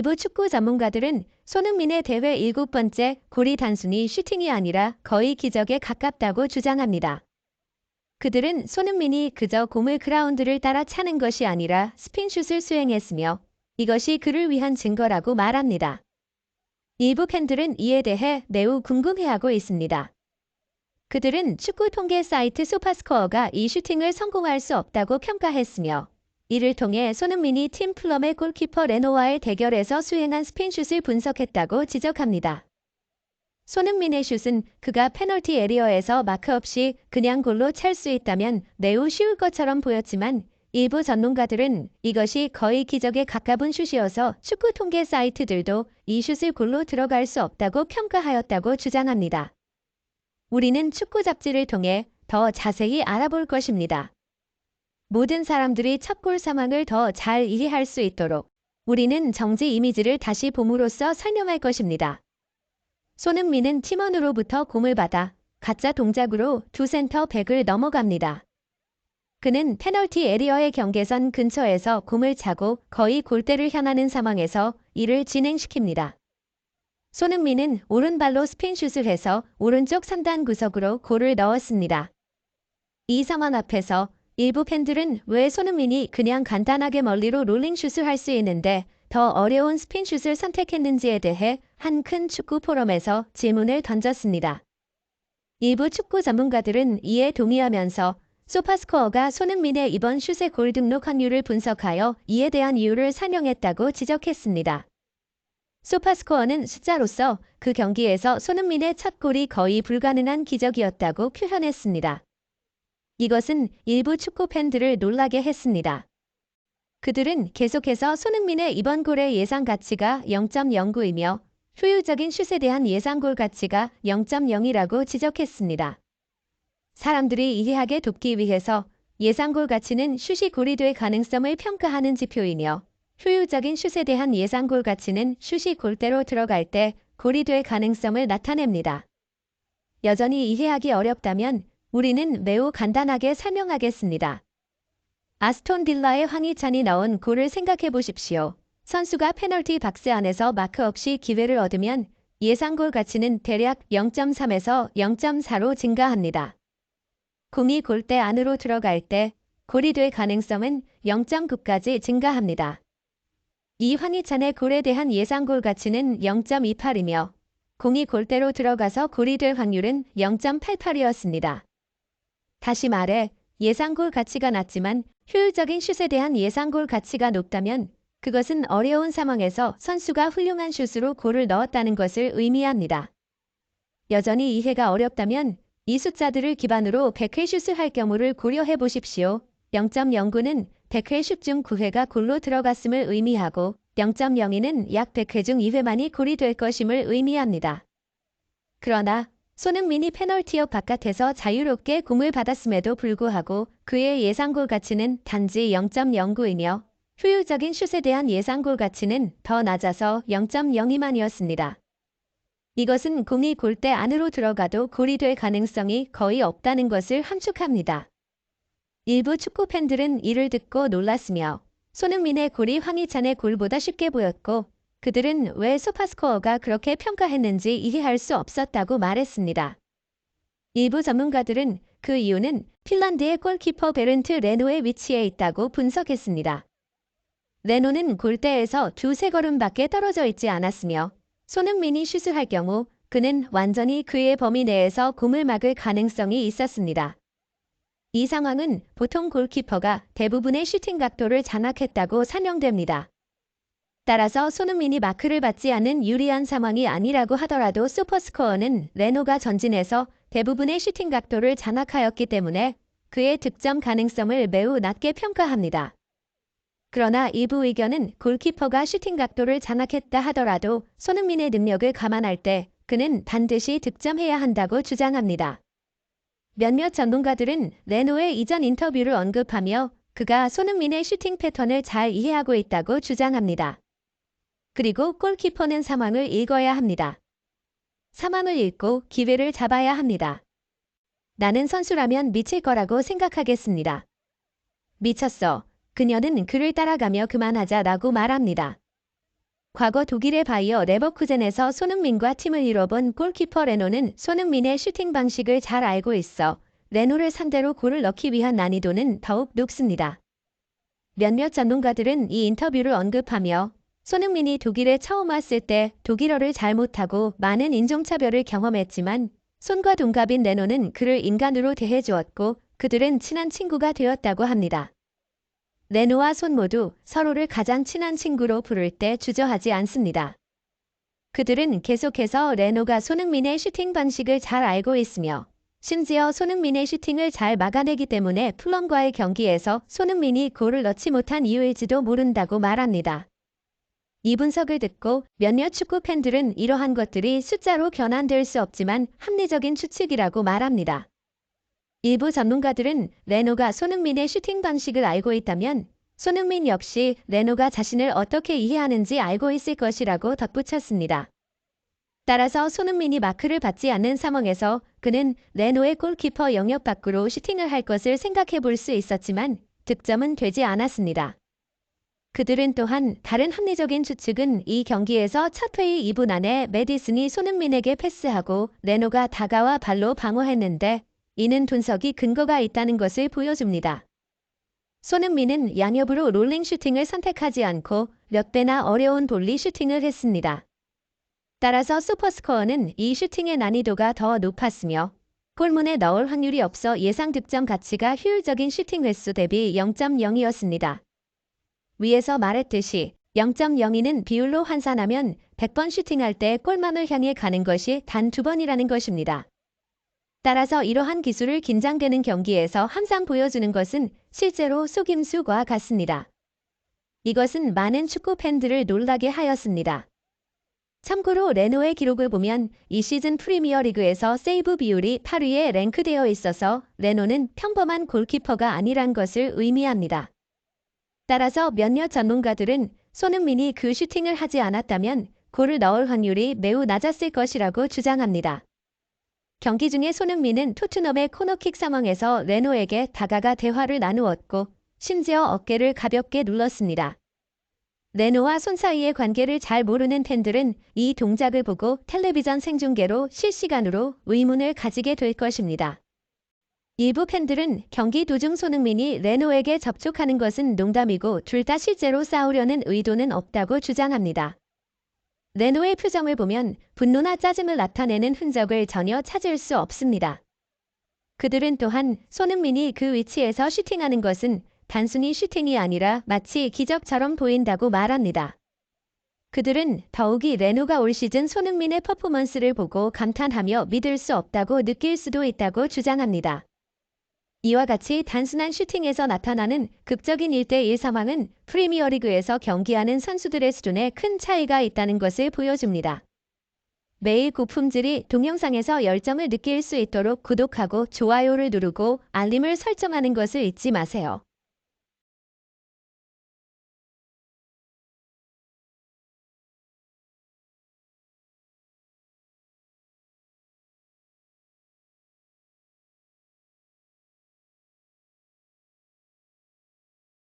일부 축구 전문가들은 손흥민의 대회 일곱 번째 골이 단순히 슈팅이 아니라 거의 기적에 가깝다고 주장합니다. 그들은 손흥민이 그저 공을 그라운드를 따라 차는 것이 아니라 스핀슛을 수행했으며 이것이 그를 위한 증거라고 말합니다. 일부 팬들은 이에 대해 매우 궁금해하고 있습니다. 그들은 축구 통계 사이트 소파스코어가 이 슈팅을 성공할 수 없다고 평가했으며 이를 통해 손흥민이 팀 플럼의 골키퍼 레노와의 대결에서 수행한 스핀슛을 분석했다고 지적합니다. 손흥민의 슛은 그가 페널티 에리어에서 마크 없이 그냥 골로 찰 수 있다면 매우 쉬울 것처럼 보였지만 일부 전문가들은 이것이 거의 기적에 가까운 슛이어서 축구 통계 사이트들도 이 슛을 골로 들어갈 수 없다고 평가하였다고 주장합니다. 우리는 축구 잡지를 통해 더 자세히 알아볼 것입니다. 모든 사람들이 첫골 상황을 더 잘 이해할 수 있도록 우리는 정지 이미지를 다시 봄으로써 설명할 것입니다. 손흥민은 팀원으로부터 공을 받아 가짜 동작으로 두 센터 백을 넘어갑니다. 그는 페널티 에리어의 경계선 근처에서 공을 차고 거의 골대를 향하는 상황에서 이를 진행시킵니다. 손흥민은 오른발로 스핀슛을 해서 오른쪽 상단 구석으로 골을 넣었습니다. 이 상황 앞에서 일부 팬들은 왜 손흥민이 그냥 간단하게 멀리로 롤링슛을 할 수 있는데 더 어려운 스핀슛을 선택했는지에 대해 한 큰 축구 포럼에서 질문을 던졌습니다. 일부 축구 전문가들은 이에 동의하면서 소파스코어가 손흥민의 이번 슛의 골 등록 확률을 분석하여 이에 대한 이유를 설명했다고 지적했습니다. 소파스코어는 숫자로서 그 경기에서 손흥민의 첫 골이 거의 불가능한 기적이었다고 표현했습니다. 이것은 일부 축구 팬들을 놀라게 했습니다. 그들은 계속해서 손흥민의 이번 골의 예상 가치가 0.09이며 효율적인 슛에 대한 예상골 가치가 0.0이라고 지적했습니다. 사람들이 이해하게 돕기 위해서 예상골 가치는 슛이 골이 될 가능성을 평가하는 지표이며 효율적인 슛에 대한 예상골 가치는 슛이 골대로 들어갈 때 골이 될 가능성을 나타냅니다. 여전히 이해하기 어렵다면 우리는 매우 간단하게 설명하겠습니다. 아스톤 빌라의 황희찬이 넣은 골을 생각해 보십시오. 선수가 페널티 박스 안에서 마크 없이 기회를 얻으면 예상골 가치는 대략 0.3에서 0.4로 증가합니다. 공이 골대 안으로 들어갈 때 골이 될 가능성은 0.9까지 증가합니다. 이 황희찬의 골에 대한 예상골 가치는 0.28이며 공이 골대로 들어가서 골이 될 확률은 0.88이었습니다. 다시 말해 예상골 가치가 낮지만 효율적인 슛에 대한 예상골 가치가 높다면 그것은 어려운 상황에서 선수가 훌륭한 슛으로 골을 넣었다는 것을 의미합니다. 여전히 이해가 어렵다면 이 숫자들을 기반으로 100회 슛을 할 경우를 고려해 보십시오. 0.09는 100회 슛 중 9회가 골로 들어갔음을 의미하고 0.02는 약 100회 중 2회만이 골이 될 것임을 의미합니다. 그러나 손흥민이 페널티역 바깥에서 자유롭게 공을 받았음에도 불구하고 그의 예상골 가치는 단지 0.09이며 효율적인 슛에 대한 예상골 가치는 더 낮아서 0.02만이었습니다. 이것은 공이 골대 안으로 들어가도 골이 될 가능성이 거의 없다는 것을 함축합니다. 일부 축구 팬들은 이를 듣고 놀랐으며 손흥민의 골이 황희찬의 골보다 쉽게 보였고 그들은 왜 소파스코어가 그렇게 평가했는지 이해할 수 없었다고 말했습니다. 일부 전문가들은 그 이유는 핀란드의 골키퍼 베른트 레노의 위치에 있다고 분석했습니다. 레노는 골대에서 두세 걸음밖에 떨어져 있지 않았으며 손흥민이 슛을 할 경우 그는 완전히 그의 범위 내에서 공을 막을 가능성이 있었습니다. 이 상황은 보통 골키퍼가 대부분의 슈팅 각도를 장악했다고 설명됩니다. 따라서 손흥민이 마크를 받지 않은 유리한 상황이 아니라고 하더라도 슈퍼스코어는 레노가 전진해서 대부분의 슈팅 각도를 장악하였기 때문에 그의 득점 가능성을 매우 낮게 평가합니다. 그러나 일부 의견은 골키퍼가 슈팅 각도를 장악했다 하더라도 손흥민의 능력을 감안할 때 그는 반드시 득점해야 한다고 주장합니다. 몇몇 전문가들은 레노의 이전 인터뷰를 언급하며 그가 손흥민의 슈팅 패턴을 잘 이해하고 있다고 주장합니다. 그리고 골키퍼는 상황을 읽어야 합니다. 상황을 읽고 기회를 잡아야 합니다. 나는 선수라면 미칠 거라고 생각하겠습니다. 미쳤어. 그녀는 그를 따라가며 그만하자 라고 말합니다. 과거 독일의 바이어 레버쿠젠에서 손흥민과 팀을 이뤄본 골키퍼 레노는 손흥민의 슈팅 방식을 잘 알고 있어 레노를 상대로 골을 넣기 위한 난이도는 더욱 높습니다. 몇몇 전문가들은 이 인터뷰를 언급하며 손흥민이 독일에 처음 왔을 때 독일어를 잘 못하고 많은 인종차별을 경험했지만 손과 동갑인 레노는 그를 인간으로 대해주었고 그들은 친한 친구가 되었다고 합니다. 레노와 손 모두 서로를 가장 친한 친구로 부를 때 주저하지 않습니다. 그들은 계속해서 레노가 손흥민의 슈팅 방식을 잘 알고 있으며 심지어 손흥민의 슈팅을 잘 막아내기 때문에 플럼과의 경기에서 손흥민이 골을 넣지 못한 이유일지도 모른다고 말합니다. 이 분석을 듣고 몇몇 축구 팬들은 이러한 것들이 숫자로 견한될 수 없지만 합리적인 추측이라고 말합니다. 일부 전문가들은 레노가 손흥민의 슈팅 방식을 알고 있다면 손흥민 역시 레노가 자신을 어떻게 이해하는지 알고 있을 것이라고 덧붙였습니다. 따라서 손흥민이 마크를 받지 않는 상황에서 그는 레노의 골키퍼 영역 밖으로 슈팅을 할 것을 생각해 볼 수 있었지만 득점은 되지 않았습니다. 그들은 또한 다른 합리적인 추측은 이 경기에서 첫 회의 2분 안에 메디슨이 손흥민에게 패스하고 레노가 다가와 발로 방어했는데 이는 분석이 근거가 있다는 것을 보여줍니다. 손흥민은 양옆으로 롤링 슈팅을 선택하지 않고 몇 배나 어려운 볼리 슈팅을 했습니다. 따라서 슈퍼스코어는 이 슈팅의 난이도가 더 높았으며 골문에 넣을 확률이 없어 예상 득점 가치가 효율적인 슈팅 횟수 대비 0.0이었습니다. 위에서 말했듯이 0.02는 비율로 환산하면 100번 슈팅할 때 골망을 향해 가는 것이 단 두 번이라는 것입니다. 따라서 이러한 기술을 긴장되는 경기에서 항상 보여주는 것은 실제로 속임수와 같습니다. 이것은 많은 축구 팬들을 놀라게 하였습니다. 참고로 레노의 기록을 보면 이 시즌 프리미어 리그에서 세이브 비율이 8위에 랭크되어 있어서 레노는 평범한 골키퍼가 아니란 것을 의미합니다. 따라서 몇몇 전문가들은 손흥민이 그 슈팅을 하지 않았다면 골을 넣을 확률이 매우 낮았을 것이라고 주장합니다. 경기 중에 손흥민은 토트넘의 코너킥 상황에서 레노에게 다가가 대화를 나누었고 심지어 어깨를 가볍게 눌렀습니다. 레노와 손 사이의 관계를 잘 모르는 팬들은 이 동작을 보고 텔레비전 생중계로 실시간으로 의문을 가지게 될 것입니다. 일부 팬들은 경기 도중 손흥민이 레노에게 접촉하는 것은 농담이고 둘 다 실제로 싸우려는 의도는 없다고 주장합니다. 레노의 표정을 보면 분노나 짜증을 나타내는 흔적을 전혀 찾을 수 없습니다. 그들은 또한 손흥민이 그 위치에서 슈팅하는 것은 단순히 슈팅이 아니라 마치 기적처럼 보인다고 말합니다. 그들은 더욱이 레노가 올 시즌 손흥민의 퍼포먼스를 보고 감탄하며 믿을 수 없다고 느낄 수도 있다고 주장합니다. 이와 같이 단순한 슈팅에서 나타나는 극적인 1대1 상황은 프리미어리그에서 경기하는 선수들의 수준에 큰 차이가 있다는 것을 보여줍니다. 매일 고품질이 동영상에서 열정을 느낄 수 있도록 구독하고 좋아요를 누르고 알림을 설정하는 것을 잊지 마세요.